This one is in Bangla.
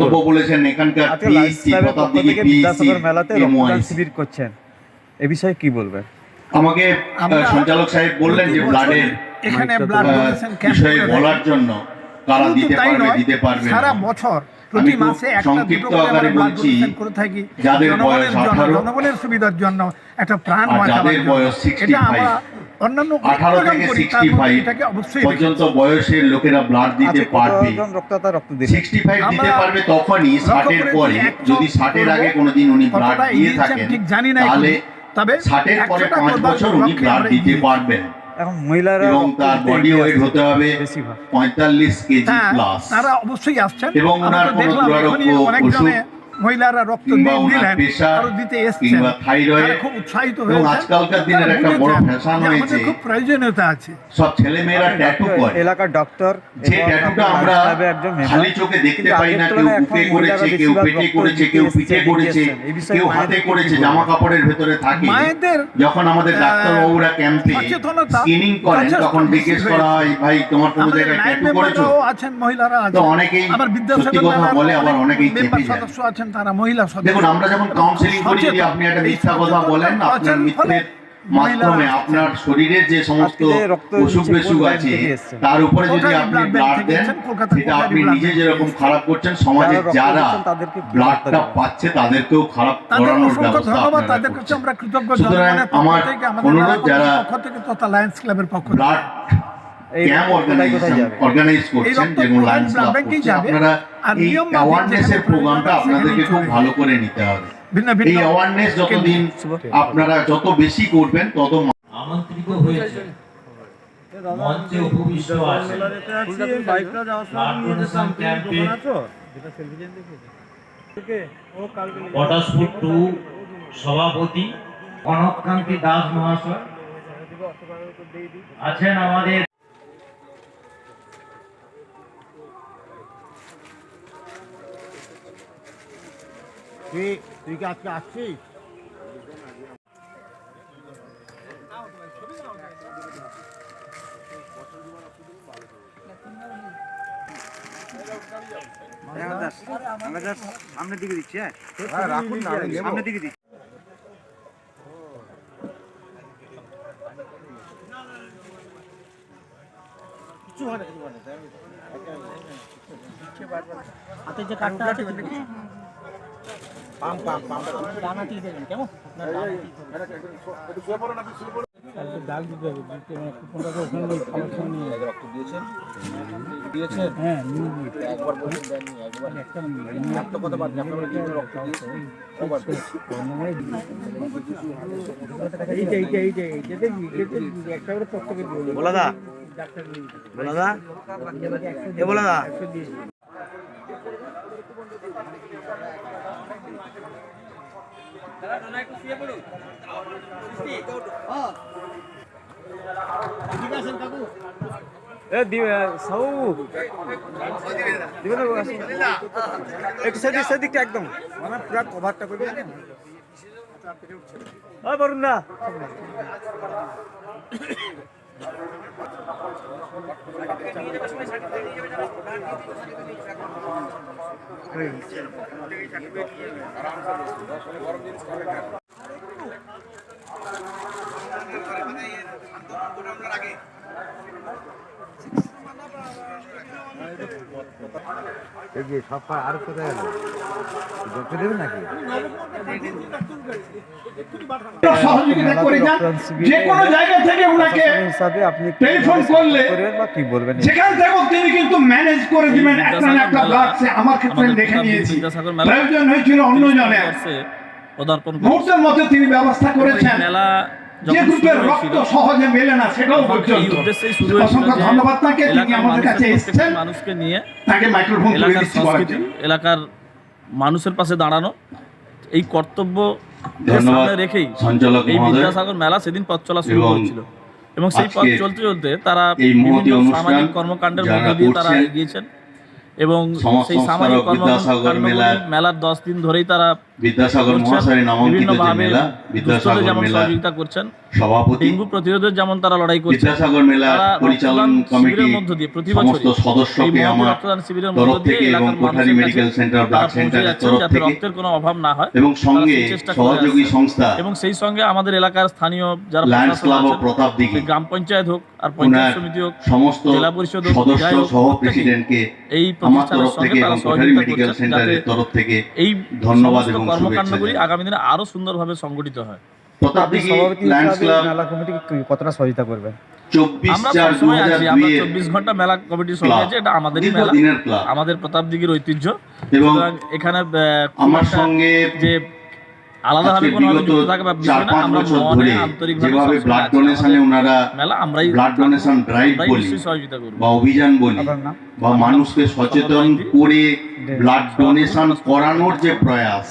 বক্তব্য বলেছেন এখানকার আজকে লাইফ পিএইচসি ক্লাবের পক্ষ প্রতাপ দিঘি থেকে পিএইচসি বিদ্যাসাগর মেলাতে রক্তদান শিবির করছেন। এ বিষয়ে কি বলবেন? আমাকে সঞ্চালক সাহেব বললেন যে ব্লাডের এখানে ব্লাড ডোনেশন ক্যাম্প বলার জন্য কারা দিতে পারবে দিতে পারবে সারা বছর প্রতি মাসে একটা দুটো করে ব্লাড ডোনেশন করে থাকি। যাদের জনগণের বয়স জন্য জনগণের সুবিধার জন্য একটা প্রাণ আর বাঁচাবার জন্য। বয়স 65 এটা আমরা অন্যান্য আঠারো থেকে সিক্সটি ফাইভ এটাকে অবশ্যই পর্যন্ত বয়সের লোকেরা ব্লাড দিতে আজকে পারবে। সিক্সটি ফাইভ দিতে পারবে তখনই ষাটের পরে। যদি ষাটের আগে কোনোদিন উনি ব্লাড দিয়ে থাকেন ঠিক জানি না তাহলে তবে ষাটের পরে পাঁচ বছর উনি ব্লাড দিতে পারবেন। এখন মহিলারা এবং তার বডি ওয়েট হতে হবে পঁয়তাল্লিশ কেজি হ্যাঁ, প্লাস তারা অবশ্যই আসছেন। এবং ওনার কোনো দুরারোগ্য জনে মহিলারা রক্ত দিলেন আরও দিতে এসছেন। খুব উৎসাহিত আজকালকার দিনের একটা বড় ফ্যাশন হয়েছে। খুব প্রয়োজনীয়তা আছে। সব ছেলেমেয়েরা ট্যাটু করে। এলাকার ডক্টর যে ট্যাটুটা আমরা খালি চোখে দেখতে পাই না কেউ বুকে করেছে কেউ পেটে করেছে কেউ পিঠে করেছে এসছেন। এই বিষয়ে কেউ হাতে মায়েদের করেছে জামা কাপড়ের ভেতরে থাকে। মায়েদের যখন আমাদের ডাক্তার ডাক্তারবাবুরা ক্যাম্পে সচেতনতা স্ক্রিনিং করেন তখন জিজ্ঞেস করা হয় ভাই তোমার কোনো জায়গায় ট্যাটু করেছ? আছেন মহিলারা তো অনেকেই আবার সত্যি বিদ্যাসাগর কথা মেলার বলে আবার অনেক অনেকেই চেপে যায়। সদস্য আছেন তারা মহিলা সদস্য দেখুন আমরা যখন কাউন্সিলিং করি যদি আপনি একটা মিথ্যা কথা বলেন আপনার মিত্রের মাধ্যমে আপনার শরীরের যে সমস্ত অসুখ বেসুখ আছে তার উপরে যদি আপনি ব্লাড দেন সেটা আপনি নিজে যেরকম খারাপ করছেন সমাজে যারা ব্লাডটা পাচ্ছে তাদেরকেও খারাপ করানোর ব্যবস্থা তাদের কাছে আমরা কৃতজ্ঞ সুতরাং আমার থেকে অনুরোধ যারা থেকে তথা লায়ন্স ক্লাবের পক্ষ থেকে। ব্লাড অর্গানাইজ করছেন যেগুলো লায়ন্স ক্লাব করছে আপনারা এই অ্যাওয়ারনেসের প্রোগ্রামটা প্রয়োজন আপনাদেরকে খুব ভালো করে নিতে হবে। এই অ্যাওয়ারনেস যতদিন আপনারা যত বেশি করবেন তত আমন্ত্রিত হয়েছে। মঞ্চে উপবিষ্ট আছে ব্লাড ডোনেশন ক্যাম্পে পটাশপুর টু সভাপতি কনককান্তি দাস মহাশয় আছেন আমাদের তুই কি আজকে আসছিস? সামনের দিকে দিচ্ছি হ্যাঁ রাখুন। সামনের দিকে দিচ্ছি। হাতে যে কার্ডটা আছে পাম পাম পাম। ডানাটি দেবেন কেমন? দাগ দিতে হবে দিতে মানে কুপনটাকে ওখানে ওই খাবার নিয়ে যাবে রক্ত দিয়েছেন? দিয়েছেন? হ্যাঁ নিয়ে একবার বলুন দেননি একবার। একটা একটা কথা বাদ আপনারা কি রক্ত দিয়েছেন? ওবার এইটা এইটা এইটা এইটা এইটা একটা করে প্রত্যেকে দিও বলা দা ডাক্তার বলা দা এ বলা দা একশো দিয়ে এ দিবে সাউ দিবে না একটু সেদিক সেদিকটা একদম মানে পুরো কভারটা করবে বরুণ না হুম এই যে সব আর কোথায় গেল ডক্টর দেবে নাকি? সহযোগিতা করে যান। যে কোনো জায়গা থেকে ওনাকে আপনি টেলিফোন করলে বা কি বলবেন? যেখান থেকে তিনি কিন্তু ম্যানেজ করে দিবেন। একটা না একটা ব্লাড সে আমার ক্ষেত্রে দেখে নিয়েছি। প্রয়োজন হয়েছিল অন্য জনের পদার্পণ মুহূর্তের মধ্যে তিনি ব্যবস্থা করেছেন। মেলা যে গ্রুপের রক্ত সহজে মেলে না সেটাও পর্যন্ত হয়েছিল অসংখ্য ধন্যবাদ তাকে তিনি এলাকার আমাদের কাছে মানুষের এসেছেন। মানুষকে নিয়ে তাকে মাইক্রোফোন এলাকার দিচ্ছি সংস্কৃতি এলাকার মানুষের পাশে দাঁড়ানো এই কর্তব্য সামনে রেখেই এই বিদ্যাসাগর মেলা সেদিন পথ চলা শুরু এবং করেছিল এবং সেই পথ চলতে চলতে তারা বিভিন্ন সামাজিক কর্মকাণ্ডের মধ্যে দিয়ে তারা এগিয়েছেন। এবং সেই সামাজিক বিদ্যাসাগর কর্মকাণ্ডগুলি মেলার- দশ দিন ধরেই তারা বিদ্যাসাগর। মহাশয়ের নামাঙ্কিত যে মেলা বিদ্যাসাগর মেলা সহযোগিতা করছেন সভাপতি ডেঙ্গু প্রতিরোধের যেমন তারা লড়াই করছেন বিদ্যাসাগর মেলা পরিচালন রক্তদান কমিটি শিবিরের মধ্য দিয়ে প্রতি সমস্ত সদস্যকে আমার রক্তদান শিবিরের মধ্য দিয়ে থেকে এবং কোঠারি মেডিকেল সেন্টার ব্লাড সেন্টারের তরফ যাতে থেকে রক্তের কোনো অভাব না হয় এবং সঙ্গে চেষ্টা করে সহযোগী সংস্থা এবং সেই সঙ্গে আমাদের এলাকার স্থানীয় যারা লায়ন্স ক্লাব ও প্রতাপ দিঘি গ্রাম পঞ্চায়েত হোক আর পঞ্চায়েত সমিতি হোক সমস্ত জেলা পরিষদ হোক, সদস্য সহ প্রেসিডেন্টকে এই আমার তরফ থেকে এবং কোঠারি মেডিকেল সেন্টারের তরফ থেকে এই ধন্যবাদ এবং কর্মকাণ্ডগুলি আগামী দিনে আরও সুন্দরভাবে সংগঠিত হয়। লায়ন্স ক্লাব মেলা কমিটিকে কতটা সহযোগিতা করবেন? চব্বিশ ঘণ্টা মেলা কমিটির সঙ্গে আছে এটা আমাদেরই মেলা। আমাদের প্রতাপ দিঘির ঐতিহ্য। এবং এখানে আহ, আমার সঙ্গে যে আলাদাভাবে কোনো বা আমরা মনে আন্তরিকভাবে যেভাবে ব্লাড। ডোনেশনে ওনারা আমরাই ব্লাড ডোনেশন ড্রাইভ বলি বা অভিযান বলি বা মানুষকে সচেতন করে ব্লাড ডোনেশন করানোর যে প্রয়াস